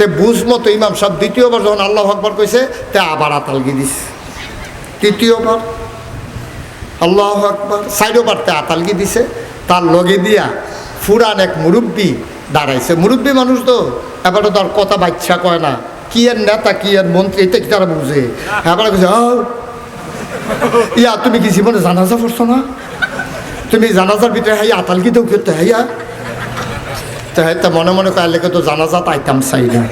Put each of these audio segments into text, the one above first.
তে বুঝ মতো ইমাম সাহেব দ্বিতীয়বার যখন আল্লাহ আকবর কইছে তে আবার আতালগি দিস তৃতীয়বার আল্লাহ আকবর সাইডোবার তে আতালগি দিছে। তার লগে দিয়া ফুরান এক মুরব্বী দাঁড়াইছে। মুরব্বী মানুষ তো এবারে তার কথা বাচ্চা কয় না। কি এর নেতা কি এর মন্ত্রী এটা কি তারা বুঝে? এবারে কইছে "আও, ইয়া তুমি কি জীবনে জানাজা পড়ছো না? তুমি জানাজার ভিতরে হাইয়া আতালকি দেও করতে হাইয়া? তো হ্যাঁ মনে মনে কয় লেগে তো জানাজা পাইতাম চাই না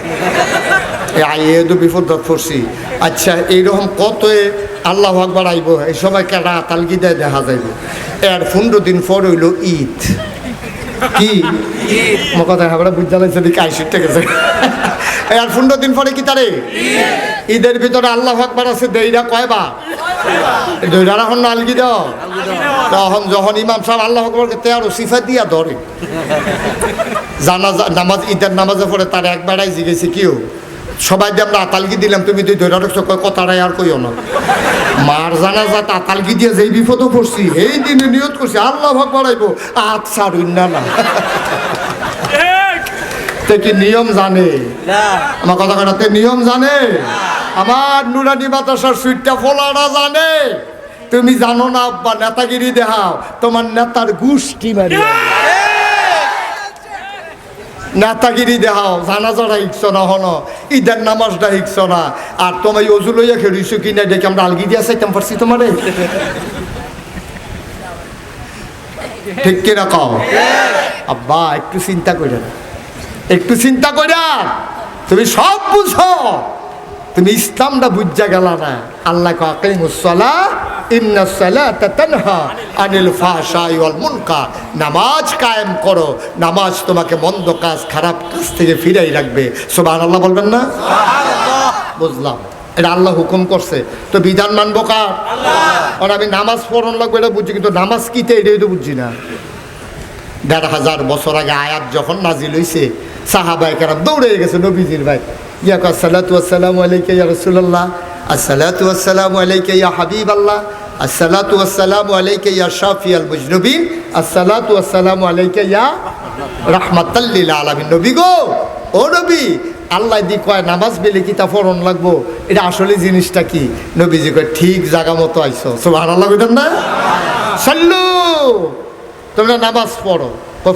আইয়ে তো বিপদ পড়ছি আচ্ছা এইরকম কত আল্লাহ আকবার আইব এই সময় কেডা আতালকি দেয় দেখা যাইব। এর পনেরো দিন পর হইল ঈদ। কি? আমার কথা হ্যাঁ বুঝতে লাগছে দিকে আইসিটে গেছে আর পনেরো দিন পরে কি তারে ঈদের ভিতরে আল্লাহ আকবার আছে, দেইরা কয়বা দইরার এখন আলগি দাও। তখন যখন ইমাম সাহেব আল্লাহ আকবরকে তেয়ারো সিফা দিয়া ধরে। জানাজা নামাজ ঈদের নামাজে পড়ে তার একবারাই জিগেছে কিও সবাই দিয়ে আমরা আতালগি দিলাম, তুমি তুই ধরে রাখছো কয় কথাটাই আর কইও না। মার জানাজা আতালগি দিয়ে যেই বিপদও পড়ছি এই দিনে নিয়ত করছি, আল্লাহ ভাগ বাড়াইবো আত সারুন না না। তে কি নিয়ম জানে? আমার কথা কথাতে নিয়ম জানে? আমার নুরানি বাতাসার সুইটটা ফোলাটা জানে। তুমি জানো না আব্বা নেতাগিরি দেখাও। তোমার নেতার গোষ্ঠী মারি নেতাগিরি দেখাও জানাজারা হিকছ না হন। ঈদের নামাজটা হিকছ না। আর তোমার অজু লইয়া খেলিছো কি না দেখে আমরা আলগি দিয়া চাইতাম পারছি তোমারে। ঠিক কিনা কও? আব্বা একটু চিন্তা করে না একটু চিন্তা করিয়া তুমি সব বুঝো। তুমি ইসলামটা বুঝা গেল না। আল্লাহ সালাতা তানহা আনিল মুনকার। নামাজ কায়েম করো। নামাজ তোমাকে মন্দ কাজ খারাপ কাজ থেকে ফিরাই রাখবে। সুবহানাল্লাহ বলবেন না? বুঝলাম। এটা আল্লাহ হুকুম করছে। তো বিধান মানবো কার? আর আমি নামাজ পড়ন লাগবে এটা বুঝছি কিন্তু নামাজ কিতে এটাই তো বুঝছি না। দেড় হাজার বছর আগে আয়াত যখন নাজিল হইছে সাহাবাই কারাম দৌড়ে গেছে নবীজির ভাই ইয়া আসসালাতু আসসালামু আলাইকা ইয়া রাসূলুল্লাহ, আসসালাতু আসসালামু আলাইকা ইয়া হাবিব আল্লাহ আসসালাতু আসসালামু আলাইকা ইয়া শাফি আল মুজনবিন, আসসালাতু আসসালামু আলাইকা ইয়া রাহমাতাল্লিল আলামিন। নবী গো, ও নবী, আল্লাহ দি কয়, নামাজ বেলে কিতা ফরন লাগবো? এটা আসলে জিনিসটা কি? নবীজি কয়, ঠিক জায়গা মতো আইছো। সুবহানাল্লাহ কইতেন না? সাল্লু! তোমরা নামাজ পড়ো।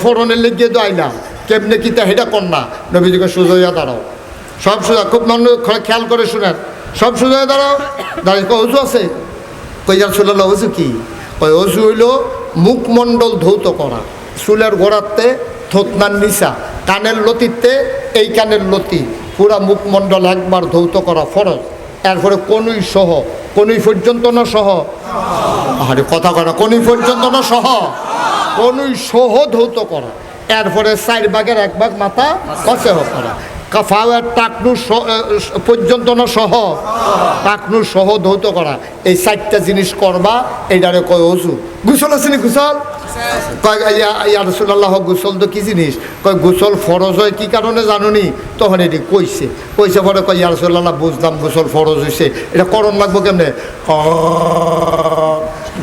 ফোরনের লিখিয়ে তো আইলাম কেমনে কি তা হেটা কর না। নবীজিকে সুজয়া দাঁড়াও। সব সোজা খুব মন খেয়াল করে শুনেন। সব সুজয়া দাঁড়াও। দাঁড়িয়ে কয় অজু আছে? কইয়ার শুনল অজু কি? ওই অজু হইল মুখমণ্ডল ধৌত করা। চুলের গোড়াতে থতনার নিচা, কানের লতিতে এই কানের লতি। পুরা মুখমণ্ডল একবার ধৌত করা ফরজ। এরপরে কনুই সহ, কনুই পর্যন্ত না সহ? আরে কথা করা কনুই পর্যন্ত না সহ? কনুই সহ ধৌত করা। এরপরে চার ভাগের এক ভাগ মাথা কষে করা। কাফাওয়ার টাকনু পর্যন্ত না সহ? টাকনু সহ ধৌত করা। এই চারটা জিনিস করবা, এইটারে কয় অজু। গুসল আছে নি গুসল? কয় ইয়া ইয়া গোসল তো কি জিনিস? কয় গোসল ফরজ হয় কি কারণে জানুনি তখন এটি কইছে। কইছে পরে কয় ইয়ারসুল্লাহ বুঝলাম গোসল ফরজ হয়েছে এটা করণ লাগবো কেমনে?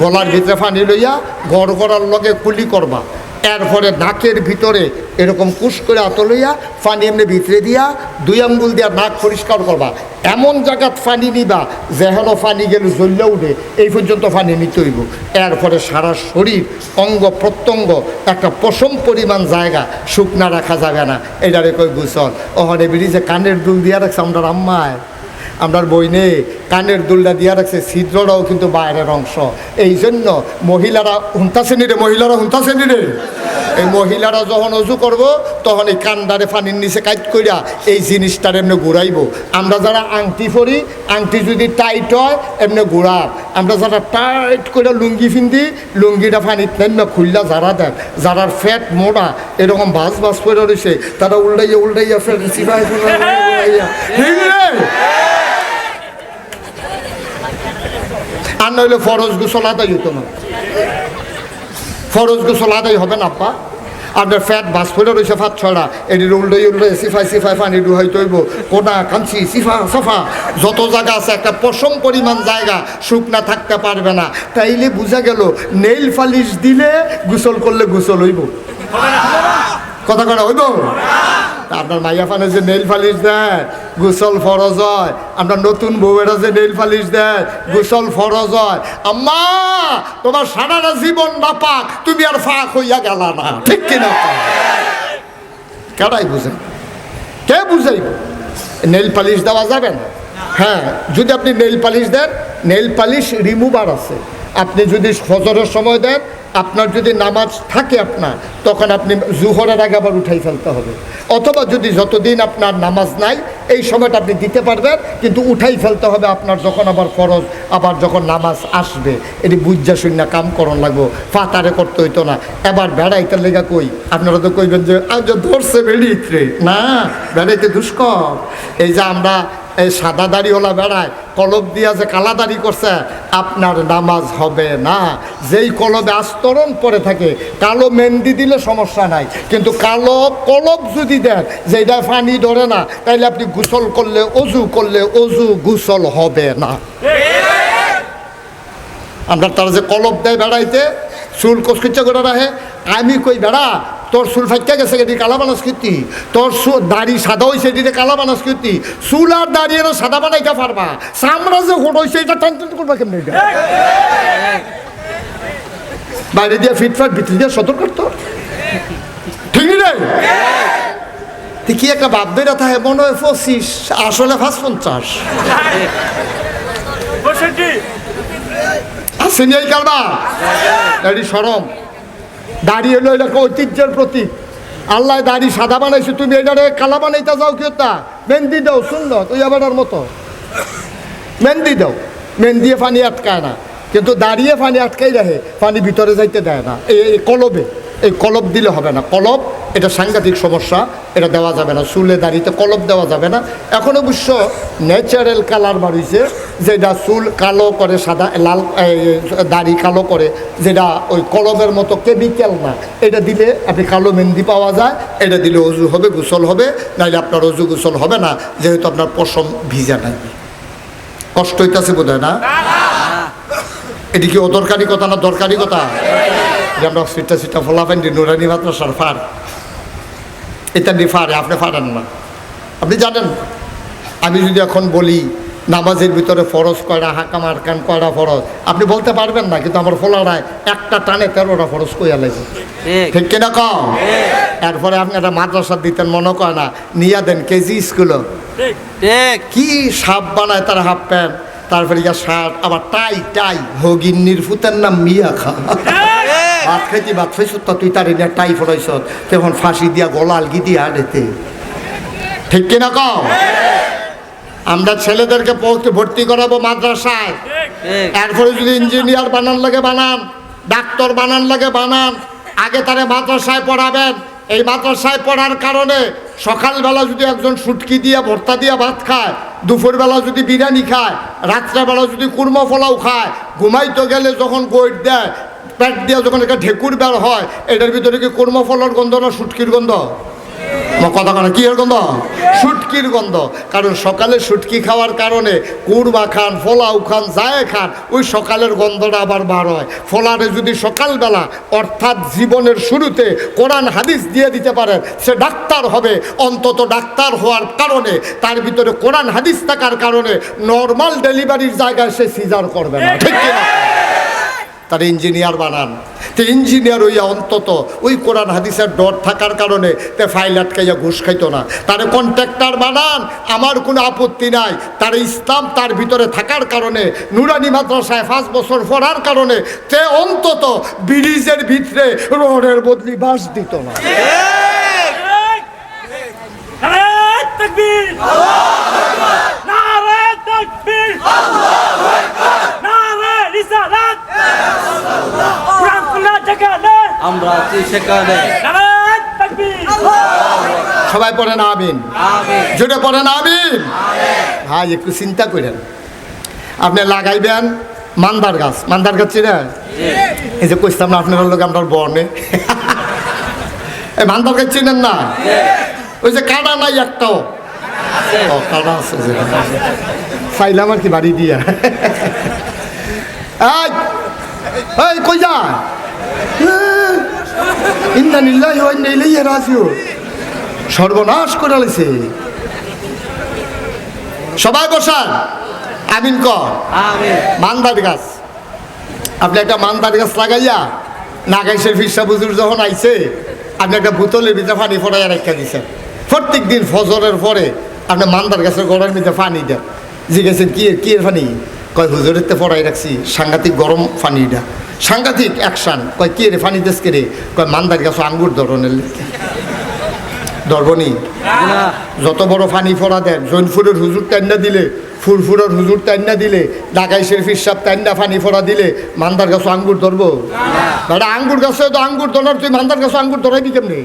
গলার ভিতরে পানি লইয়া গড় গড়ার লগে কুলি করবা। এরপরে নাকের ভিতরে এরকম কুশ করে আত লইয়া পানি এমনি ভিতরে দিয়া দুই আঙ্গুল দিয়া নাক পরিষ্কার করবা। এমন জায়গাত পানি নিবা যেহেন পানি গেলে জ্বললে উঠে, এই পর্যন্ত পানি নিতে হইব। এরপরে সারা শরীর অঙ্গ প্রত্যঙ্গ, একটা পশম পরিমাণ জায়গা শুকনা রাখা যাবে না। এটারে কই গুসল। ওখানে ব্রিজে কানের দুল দিয়া রাখছে আমরা আম্মায়। আপনার বইনে কানের দুলটা দিয়া রাখছে ছিদ্রটাও কিন্তু বাইরের অংশ। এই জন্য মহিলারা হুন্তা শ্রেণীরে মহিলারা হুন্তা শ্রেণীরে এই মহিলারা যখন অজু করব, তখন এই কান্দারে পানির নিচে কাইট কইরা এই জিনিসটার এমনি ঘুরাইব। আমরা যারা আংটি পরি, আংটি যদি টাইট হয়, এমনি ঘুরাব। আমরা যারা টাইট করে লুঙ্গি ফিন্দি লুঙ্গিটা পানির নেমে খুললা যারা দেন, যারার ফ্যাট মোড়া, এরকম বাস বাস করে রয়েছে তারা উল্টাইয়া উল্টাইয়া ফেট চিপাই উল্টাইয়া ঠিক রে? আর নইলে ফরজ গোসল আদায় হতো না। ফরজ গোসল আদায় হবে না আপা আপনার ফ্যাট বাস ফেলে রয়েছে ফাত ছড়া। এটির উল্টোই উল্টোই সিফাই সিফাই পানি ডুহাই তৈব কোনা কাঞ্চি সিফা, সফা। যত জায়গা আছে, একটা পশম পরিমাণ জায়গা শুকনা থাকতে পারবে না। তাইলে বোঝা গেল, নেইল ফালিশ দিলে গোসল করলে গোসল হইব। কথা করা হইব? আপনার মাইয়া ফানে যে নেল পালিশ দেয়, গোসল ফরজ হয়। আপনার নতুন বউয়েরা যে নেল পালিশ দেয়, গোসল ফরজ হয়। আম্মা, তোমার সারাটা জীবন না পাক তুমি আর ফাঁক হইয়া গেলা না। ঠিক কিনা? কেডাই বুঝেন কে বুঝাইব? নেল পালিশ দেওয়া যাবে না? হ্যাঁ যদি আপনি নেল পালিশ দেন, নেল পালিশ রিমুভার আছে। আপনি যদি ফজরের সময় দেন, আপনার যদি নামাজ থাকে আপনার, তখন আপনি জুহরের আগে আবার উঠাই ফেলতে হবে। অথবা যদি যতদিন আপনার নামাজ নাই, এই সময়টা আপনি দিতে পারবেন, কিন্তু উঠাই ফেলতে হবে আপনার যখন আবার ফরজ, আবার যখন নামাজ আসবে। এটি বুঝা শূন্য কাম করন লাগবো, ফাতারে করতে হইতো না। এবার বেড়াইতে লেগা কই? আপনারা তো কইবেন যে ধরছে বেড়িয়ে না, বেড়াইতে দুষ্কর। এই যে আমরা এই সাদা দাড়িওয়ালা বেড়ায়, কলব দিয়া যে কালা দাড়ি করছে, আপনার নামাজ হবে না। যেই কলবে আস্তরণ পরে থাকে, কালো মেহেন্দি দিলে সমস্যা নাই। কিন্তু কালো কলব যদি দেন যেটা পানি ধরে না, তাইলে আপনি গোসল করলে অজু করলে অজু গোসল হবে না। আমরা তারা যে কলব দেয় বেড়াইতে, চুল কচকিচ্ছা করে রাখে, আমি কই বেড়া তোর চুল ফাইকা গেছে এটি কালা বানাস কীর্তি তোর দাড়ি সাদা হয়েছে এটিতে কালা বানাস কীর্তি চুল আর দাড়ি এরা সাদা বানাইতে পারবা। চামড়া যে হোট হয়েছে এটা টান টান করবা কেমনি এটা? বাইরে দিয়ে ফিটফাট ভিতরে দিয়ে সতর্ক করতো ঠিক কি একটা বাপ বেড়া থাকে মনে হয় পঁচিশ আসলে পাঁচ পঞ্চাশ। আসেনি এই কালবা দাড়ি সরম। দাড়ি হলো এটা ঐতিহ্যের প্রতীক। আল্লাহ দাড়ি সাদা বানাইছে, তুমি এটারে কালা বানাইতে যাও কেউ তা? মেহেন্দি দাও, শূন্য তুই আবার মতো। মেহেন্দি দাও, মেহেন্দিয়ে পানি আটকায় না। কিন্তু দাঁড়িয়ে পানি আটকাই রাখে, পানি ভিতরে যাইতে দেয় না। এই কলবে, এই কলব দিলে হবে না, কলব এটা সাংঘাতিক সমস্যা, এটা দেওয়া যাবে না, চুলে দাড়িতে কলব দেওয়া যাবে না। এখন অবশ্য ন্যাচারাল কালার বাড়িছে যেটা চুল কালো করে, সাদা, লাল দাড়ি কালো করে, যেটা ওই কলমের মতো কেমিক্যাল না। এটা দিলে আপনি কালো মেহেন্দি পাওয়া যায়, এটা দিলে অজু হবে, গোসল হবে নাহলে আপনার অজু গোসল হবে না, যেহেতু আপনার পশম ভিজা নাই। কষ্ট হইতাছে বোধ না? এটি কি অদরকারি কথা না দরকারি কথা? যে আমরা সিটটা সিটটা ফলাফেন নুরানি মাদ্রাসার ফার এটা নি ফারে আপনি ফারেন না। আপনি জানেন আমি যদি এখন বলি নামাজের ভিতরে ফরজ কয়টা হাকাম আরকান কয়টা ফরজ আপনি বলতে পারবেন না কিন্তু আমার ফোলারায় একটা টানে তেরোটা ফরজ কইয়া লাগবে ঠিক। কিনা কম এরপরে আপনি একটা মাদ্রাসা দিতেন মনে করে না নিয়া দেন কেজি স্কুলও। কি সাপ বানায় তার হাফ প্যান্ট তারপরে ইয়া শার্ট আবার টাই টাই হগিন্নির ফুতের নাম মিয়া খা। ভাত খাইতে ভাত খাইছ তো তুই তার এনে টাই ফলাইছ তখন ফাঁসি দিয়া গলা আলগি দিয়া আড়েতে ঠিক কিনা কম আমরা ছেলেদেরকে পড়তে ভর্তি করাবো মাদ্রাসায়। এরপরে যদি ইঞ্জিনিয়ার বানান লাগে বানান ডাক্তার বানান লাগে বানান আগে তারে মাদ্রাসায় পড়াবেন। এই মাদ্রাসায় পড়ার কারণে সকালবেলা যদি একজন সুটকি দিয়ে ভর্তা দিয়ে ভাত খায় দুপুরবেলা যদি বিরিয়ানি খায় রাত্রেবেলা যদি কুর্মা পোলাও খায় ঘুমাইতে গেলে যখন গৈট দেয় পেট দিয়ে যখন একটা ঢেকুর বের হয়, এটার ভিতরে কি কুর্মা ফলার গন্ধ না সুটকির গন্ধ? কথা কেন কি গন্ধ? শুটকির গন্ধ। কারণ সকালে শুটকি খাওয়ার কারণে কুরবা খান ফলাউ খান যায় খান, ওই সকালের গন্ধটা আবার বার হয়। ফলারে যদি সকালবেলা, অর্থাৎ জীবনের শুরুতে কোরআন হাদিস দিয়ে দিতে পারে সে ডাক্তার হবে। অন্তত ডাক্তার হওয়ার কারণে, তার ভিতরে কোরআন হাদিস থাকার কারণে নর্মাল ডেলিভারির জায়গায় সে সিজার করবে না। ঠিক কিনা? তার ইঞ্জিনিয়ার বানান। তো ইঞ্জিনিয়ার হইয়া অন্তত ওই কোরআন হাদিসের ডর থাকার কারণে তে ফাইল আটকাইয়া ঘুষ খাইতো না। তারে কন্ট্রাক্টর বানান, আমার কোনো আপত্তি নাই। তার ইসলাম তার ভিতরে থাকার কারণে, নুরানি মাদ্রাসায় পাঁচ বছর পড়ার কারণে তে অন্তত ব্রিজের ভিতরে রোডের বদলি বাস দিত না। আমরা সেখানে সবাই পড়েন আমিন। আমিন জোরে পড়েন আমিন। ভাই, একটু চিন্তা করেন। আপনি লাগাইবেন মান্দার গাছ। মান্দার গাছ চিনে? এই যে কইতাম না আপনার লোক আপনার বনে। এই মান্দার গাছ চিনেন না? ওই যে কাটা নাই একটাও কাটা আছে চাইলাম আর কি বাড়ি দিয়া? এই এই কই যা ওয়া ইন্না ইলাইহি রাজিউন সর্বনাশ করে লাইছে সবাই বসান। আমিন আমিন। মান্দার গাছ। আপনি একটা মান্দার গাছ লাগাইয়া নাগাইশের ফিসা বুজুর যখন আইছে আপনি একটা বোতলের ভিতরে পানি ফোটাইয়া রেখা দিচ্ছেন প্রত্যেক দিন ফজরের পরে আপনি মান্দার গাছের গড়ের ভিতরে পানি দেন। জিজ্ঞেসেন কি কি পানি? কয় হুজুরের তে ফোটাই রাখছি সাংঘাতিক গরম পানিটা সাংঘাতিক অ্যাকশান কয় কি রে ফানি দেশ কে রে? কয় মান্দার গাছ আঙ্গুর ধরনের ধরবনি? না যত বড় ফানি ফোড়া দেন জৈনপুরের হুজুর টান্না দিলে ফুরফুরের হুজুর টান্না দিলে ঢাকাই শরীফির সাপ টান্না ফানি ফোড়া দিলে মান্দার গাছ আঙ্গুর ধরবো? দাদা আঙ্গুর গাছে তো আঙ্গুর ধরার তুই মান্দার গাছে আঙ্গুর ধরাইবি কেমনি?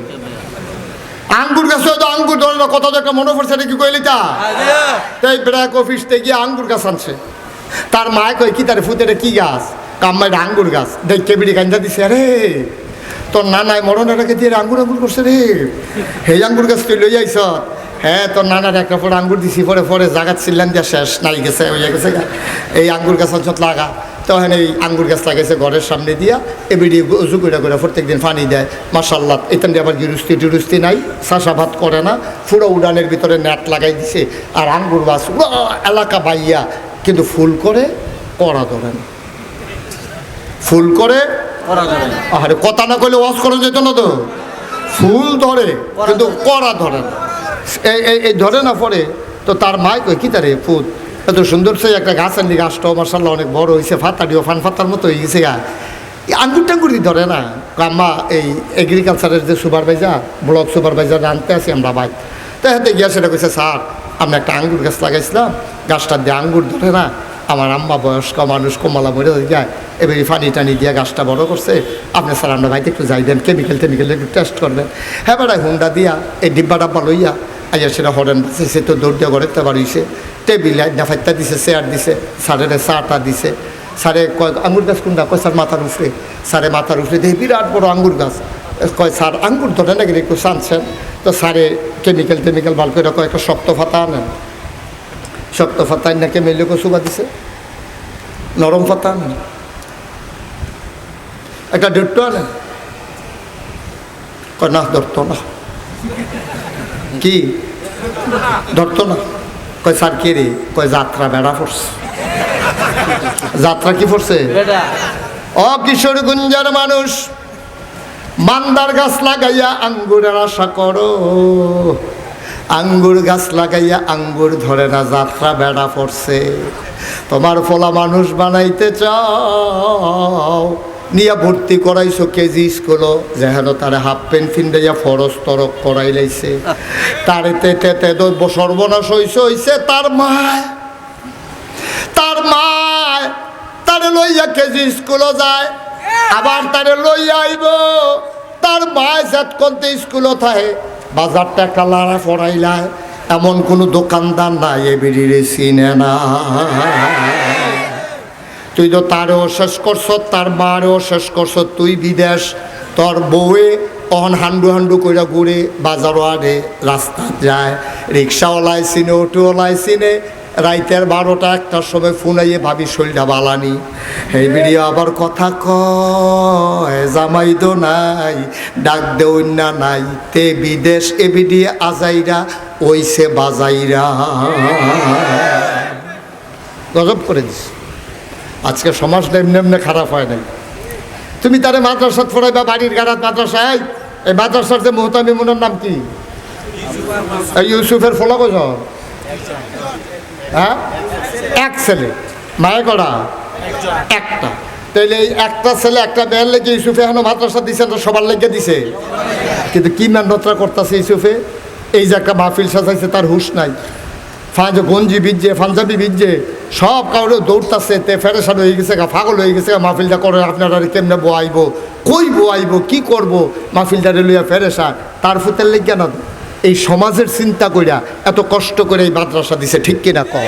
আঙ্গুর গাছে তো আঙ্গুর ধরে না কথা তো একটা মনে পড়ছে নাকি কইলি তা? তাই ব্র্যাক অফিস থেকে গিয়ে আঙ্গুর গাছ আনছে। তার মায় কয়, কি তার ফুতেটা কি গাছ? কাম্মাই আঙ্গুর গাছ। দেখে বিড়ি গাঞ্জা দিছে, আরে, তোর নানায় মরণের রেখে দিয়ে আঙ্গুর আঙ্গুর করছে রে। সেই আঙ্গুর গাছ তুই লই আইস। হ্যাঁ তোর নানার একটা পরে আঙ্গুর দিছি, পরে পরে জাগাত ছিলেন দিয়া শেষ, নাই গেছে, হইয়া গেছে এই আঙ্গুর গাছ অঞ্চল লাগা, তখন এই আঙ্গুর গাছ লাগাইছে ঘরের সামনে দিয়া এবিডি উজু করে করে প্রত্যেক দিন পানি দেয়। মাসাল্লাহ এখান দিয়ে আবার গিরুস্তি টিরুস্তি নাই চাষাবাদ করে না, পুরো উড়ানের ভিতরে নেট লাগাই দিছে। আর আঙ্গুর গাছ এলাকা বাইয়া কিন্তু ফুল করে করা ধরে না। ফুল করে। আরে কথা না কইলে ওয়াশ করা যেত না তো। ফুল ধরে কিন্তু করা ধরে না। এই এই ধরে না পরে তো তার মায় কই কি তারে ফুল এত সুন্দর সে একটা গাছ আনলি গাছটাও মার্শাল্লাহ অনেক বড় হয়েছে ফাতাডিও ফান ফাতার মতো হয়ে গেছে গা আঙ্গুর টাঙ্গুরি ধরে না। আম্মা এই এগ্রিকালচারের যে সুপারভাইজার ব্লক সুপারভাইজার আনতে আসি আমরা ভাই। তো হাতে গিয়া সেটা কইছে স্যার আমি একটা আঙ্গুর গাছ লাগাইছিলাম গাছটা দিয়ে আঙ্গুর ধরে না আমার আম্মা বয়স্ক মানুষ কমলা মরে যায় এবার পানি টানি দিয়ে গাছটা বড় করছে। আপনি স্যার, আমরা ভাইতে একটু যাইবেন কেমিক্যাল টেমিক্যাল একটু টেস্ট করবেন হ্যাঁ বেড়ায় হুন্ডা দিয়া এই ডিব্বা ডাব্বা লইয়া আইয়া সেটা হরেন সে তো দৌড় দিয়ে তেবার হইছে টেবিল নাফাইতা দিছে চেয়ার দিছে, স্যারের চাটা দিছে। স্যারে কয়, আঙ্গুর গাছ কোনটা? কয়, স্যার, মাথার উপরে স্যারে মাথার উফরে দেখি বিরাট বড় আঙ্গুর গাছ। কয়, স্যার, আঙ্গুর ধরে নাকি একটু চানছেন? তো স্যারে কেমিক্যাল টেমিক্যাল ভালো করে কয় একটা শক্ত ফাতা আনেন। শক্ত ফাতা না কেমিলে কচুবা দিছে। নরম ফাতা আনেন। একটা ডেটটো আনেন। না ধরতো না। কি? ধরতো না। কয় স্যার কে রে? কয় যাত্রা বেড়া পড়ছে যাত্রা কি পড়ছে ও কিশোরগঞ্জের মানুষ। মান্দার গাছ লাগাইয়া আঙ্গুরের আশা করো। আঙ্গুর গাছ লাগাইয়া আঙ্গুর ধরে না, যাত্রা বেড়া পড়ছে। তোমার ফলা মানুষ বানাইতে চাও। নিয়া ভর্তি করাইছো কেজি স্কুল, যেহেন তারে হাফ প্যান্ট ফিন্দাইয়া ফরস তরক করাই লাইছে। তারে তেতে তেতে সর্বনাশ হইছে হইছে তার মায়। তার মায়, তারে লইয়া কেজি স্কুলে যায়। আবার তারে লইয়া আইব। তার মা জাত করতে স্কুলে থাকে। বাজারটা একটা লাড়া পড়াইলায় এমন কোনো দোকানদার নাই, এ বেরিয়ে চিনে না। তুই তো তারও শেষ করছ, তার মারেও শেষ করছ। তুই বিদেশ, তোর বউয়ে অহন হান্ডু হান্ডু কইরা ঘুরে বাজারও আরে রাস্তা যায়। রিক্সাওয়ালাই চিনে অটোওয়ালাই চিনে রাইতের বারোটা, একটার সময় ফোন আইয়ে ভাবি, শরীরটা বালানি। এই ভিডিও আবার কথা কয়, জামাই দো নাই, ডাক দেও না নাই, তে বিদেশ এ ভিডিও আজাইরা ওইসে বাজাইরা। গজব করে দিস। আজকে সমাজটা এমনি এমনি খারাপ হয় নাই। তুমি তারে মাদ্রাসাত পড়াইবা, বাড়ির গাড়াত মাদ্রাসায় এই মাদ্রাসার যে মোহতামি মুনের নাম কি? ইউসুফের ফলো কজ হ্যাঁ? এক ছেলে। মায়ে করা একটা। তাইলে এই একটা ছেলে, একটা মেয়ের লেগে ইউসুফে এখনও মাদ্রাসা দিছে তো সবার লেগে দিছে? কিন্তু কি মেহনতরা করতেছে ইউসুফে? এই যে একটা মাহফিল সাজাইছে, তার হুশ নাই। ফাঁজ গঞ্জি বিজে পাঞ্জাবি বিজে সব কাউরে দৌড়তাছে, তে ফেরেশান হয়ে গেছে গা, পাগল হয়ে গেছে গা, মাহফিলটা করে আপনারা কেমনে বোয়াইব? কই বোয়াইব? কি করব? মাহফিলটারে লইয়া ফেরেশা তার ফুতের লেগে না এই সমাজের চিন্তা কইরা এত কষ্ট করে এই মাদ্রাসা দিছে, ঠিক কিনা কম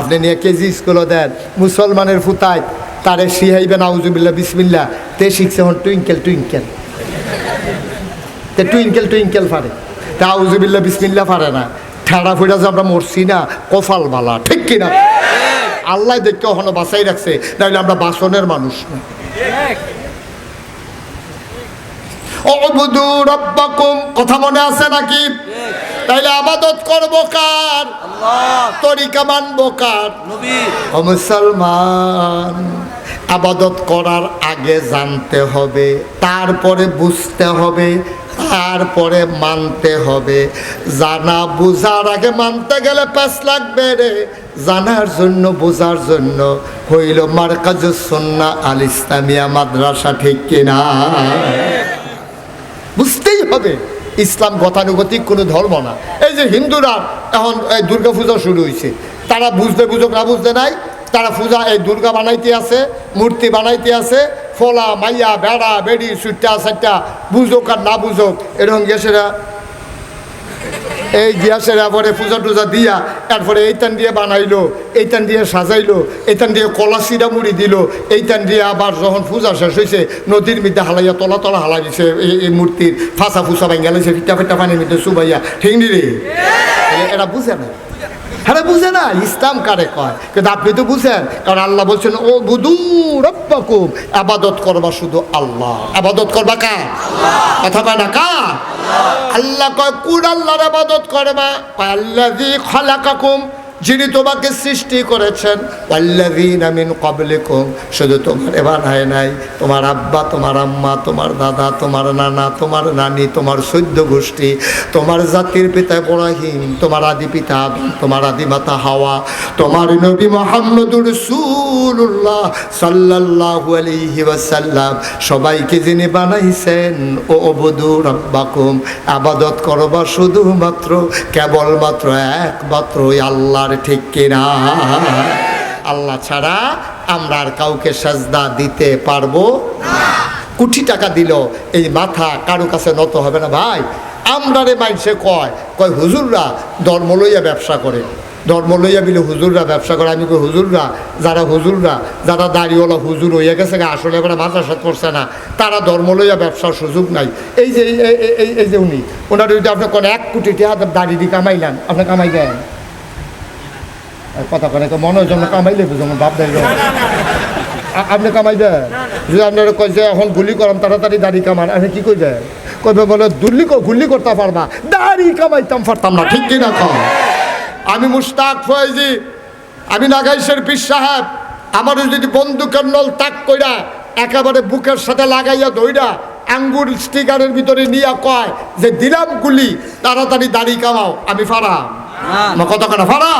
আপনি নিয়ে কেজি স্কুলও দেন, মুসলমানের ফুতায় তারে শিহাইবেন আউজুবিল্লা বিসমিল্লা তে শিখছে হন টুইঙ্কেল টুইঙ্কেল। তে টুইঙ্কেল টুইঙ্কেল পারে তা আউজুবিল্লা বিসমিল্লা পারে না। ঠেড়া ফুড়া যে আমরা মরছি না কফাল বালা, ঠিক কিনা? আল্লাহ দেখে ওখানে বাঁচাই রাখছে নাহলে আমরা বাসনের মানুষ না। কথা মনে আছে নাকি? তাইলে আবাদত করব কার? তরিকা মানবো কার? মুসলমান আবাদত করার আগে জানতে হবে তারপরে বুঝতে হবে তারপরে মানতে হবে। জানা বুঝার আগে মানতে গেলে পাঁচ লাগবে রে। জানার জন্য বোঝার জন্য হইল মার্কাজুসন্না আল ইসলামিয়া মাদ্রাসা ঠিক কিনা? হবে, ইসলাম গতানুগতিক কোনো ধর্ম না। এই যে হিন্দুরা এখন এই দুর্গাপূজা শুরু হয়েছে তারা বুঝতে বুঝুক না বুঝতে নাই, তারা পূজা এই দুর্গা বানাইতে আছে, মূর্তি বানাইতে আছে, ফলা, মাইয়া, বেড়া, বেড়ি সুট্টা সাট্টা বুঝুক আর না বুঝুক, এরকম গেছেরা এই গ্যাসের পরে পূজা টুজা দিয়া তারপরে এইটান দিয়ে বানাইলো এইটান দিয়ে সাজাইলো এইটান দিয়ে কলা সিরা মুড়ি দিল এইটান দিয়ে আবার যখন পূজা শেষ হয়েছে নদীর মধ্যে হালাইয়া তলা তলা হালাই দিছে এই এই মূর্তির। ফাঁসা ফুসা ভাই গেলেছে ফিটা ফিটা পানির মধ্যে সুবাইয়া ঠিক নি রে? এরা বুঝে না। হ্যাঁ বুঝে না, ইসলাম কারে কয়? কিন্তু আপনি তো বুঝেন, কারণ আল্লাহ বলছেন ও বুধু রব্বাকুম। আবাদত করবা শুধু আল্লাহ। আবাদত করবা কা কথা কয় না কা আল্লাহ কয় কুর আল্লাহর আবাদত করবা। কয়, আল্লাযী খালাকাকুম। যিনি তোমাকে সৃষ্টি করেছেন আল্লাযীনা মিন ক্বাবলিকুম, শুধু তোমার বানায় নাই, তোমার আব্বা, তোমার আম্মা, তোমার দাদা, তোমার নানা, তোমার নানি, তোমার সৈদ্য গোষ্ঠী, তোমার জাতির পিতা ইব্রাহিম, তোমার আদি পিতা তোমার আদি মাতা হাওয়া, তোমার নবী মোহাম্মদুর রাসূলুল্লাহ সাল্লাল্লাহু আলাইহি ওয়াসাল্লাম, সবাইকে যিনি বানাইছেন, ও অবদু রব্বাকুম, আবাদত করবা শুধুমাত্র, কেবলমাত্র একমাত্র ওই আল্লাহর ঠিক কিনা আল্লাহ ছাড়া আমরা আর কাউকে সাজদা দিতে পারব কোটি টাকা দিল, এই মাথা কারও কাছে নত হবে না ভাই। আমরা রে মাইনসে কয় কয় হুজুররা ধর্ম লইয়া ব্যবসা করে। ধর্ম লইয়া বিলে হুজুররা ব্যবসা করে। আমি কই হুজুররা, যারা হুজুররা, যারা দাড়িওয়ালা হুজুর হইয়া গেছে আসলে এবার মাদ্রাসা করছে না। তারা ধর্ম লইয়া ব্যবসার সুযোগ নাই। এই যে, এই- যে উনি ওনার যদি আপনি কোন, এক কোটি টাকা দাড়ি দিয়ে কামাইলেন, আপনি কামাই আর কথা কনে মনে হয় বুঝুন বাপ দেয় আপনি কামাই দেন। যদি আপনারা কয় যে এখন গুলি করাম, তাড়াতাড়ি দাড়ি কামান, আপনি কি কইবেন কইবে বলে, দুল্লি গুলি করতে পারবা দাড়ি কামাইতাম পারতাম না। ঠিক কিনা কম আমি মুস্তাক ফয়েজি, আমি নাগাইশের পীর সাহেব। আমার যদি বন্দুকের নল তাক কইরা একেবারে বুকের সাথে লাগাইয়া দইরা আঙ্গুর স্টিকারের ভিতরে নিয়ে কয় যে, দিলাম গুলি, তাড়াতাড়ি দাড়ি কামাও, আমি ফারাম। ফারা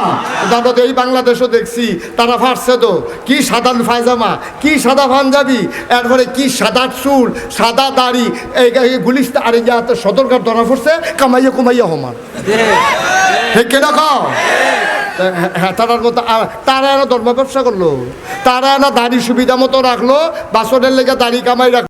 তারপর তো এই বাংলাদেশও দেখছি, তারা ফারছে তো। কি সাদা ফায়জামা কি সাদা পাঞ্জাবি, এরপরে কি সাদা চুল, সাদা দাড়ি, এই গুলিস আর যাতে সদরকার ধরা পড়ছে, কামাইয়া কুমাইয়া হমান। ঠিক কিনা খাও হ্যাঁ তারার মতো তারা এরা ধর্ম ব্যবসা করল। তারা এরা দাড়ি সুবিধা মতো রাখল, বাসনের লেগে দাড়ি কামাই রাখল